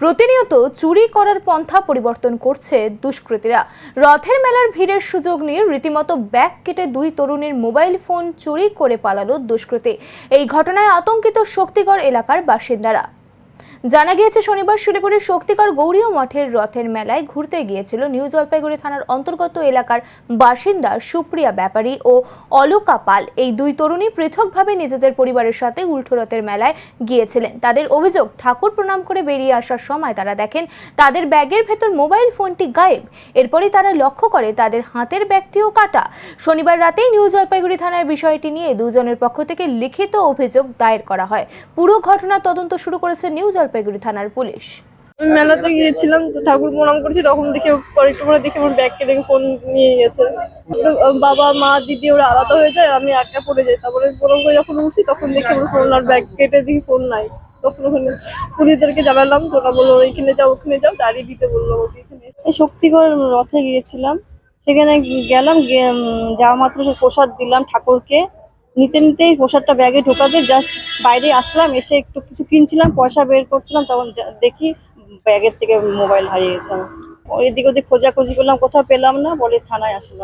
প্রতিনিয়ত চুরি করার পন্থা পরিবর্তন করছে দুষ্কৃতীরা। রথের মেলার ভিড়ের সুযোগ নিয়ে রীতিমতো ব্যাগ কেটে দুই তরুণের মোবাইল ফোন চুরি করে পালালো দুষ্কৃতী। এই ঘটনায় আতঙ্কিত শক্তিগড় এলাকার বাসিন্দারা। জানা গিয়েছে, শনিবার শিলিগুড়ির শক্তিগড় গৌরীয় মঠের রথের মেলায় ঘুরতে গিয়েছিল নিউ জলপাইগুড়ি থানার অন্তর্গত এলাকার বাসিন্দা সুপ্রিয়া ব্যাপারী ও অলোকা পাল। এই দুই তরুণী পৃথকভাবে নিজেদের পরিবারের সাথে উল্টো রথের মেলায় গিয়েছিলেন। তাদের অভিযোগ, ঠাকুর প্রণাম করে বেরিয়ে আসার সময় তারা দেখেন, তাদের ব্যাগের ভেতর মোবাইল ফোনটি গায়েব। এরপরই তারা লক্ষ্য করে তাদের হাতের ব্যাগটিও কাটা। শনিবার রাতেই নিউ জলপাইগুড়ি থানায় বিষয়টি নিয়ে দুজনের পক্ষ থেকে লিখিত অভিযোগ দায়ের করা হয়। পুরো ঘটনা তদন্ত শুরু করেছে নিউ জলপাইগুড়ি থানার পুলিশ। আমি মেলাতে গিয়েছিলাম, তো ঠাকুর প্রণাম করেছি, তখন দেখে পরে একটু পরে দেখে আমার ব্যাগ কেটে ফোন নিয়ে গেছে। বাবা, মা, দিদি ওরা আলাদা হয়ে যায়, আমি একা পড়ে যাই। তারপরে প্রণাম করে যখন উঠছি, তখন দেখি আমার ফোন আর ব্যাগ কেটে দেখি ফোন নাই। তখন ওখানে পুলিশদেরকে জানালাম তোরা বলল, এখানে যাও, ওখানে যাও। ডায়েরি দিতে বলল এখানে। শক্তিগড় রথে গিয়েছিলাম। সেখানে গেলাম যাওয়া মাত্র প্রসাদ দিলাম ঠাকুরকে। নিতে নিতেই প্রসাদটা ব্যাগে ঢোকাতে জাস্ট বাইরে আসলাম, এসে একটু কিছু কিনছিলাম, পয়সা বের করছিলাম, তখন দেখি ব্যাগের থেকে মোবাইল হারিয়ে গেছে আমার। এদিক ওদিক খোঁজাখুঁজি করলাম, কোথাও পেলাম না, বলে থানায় আসলাম।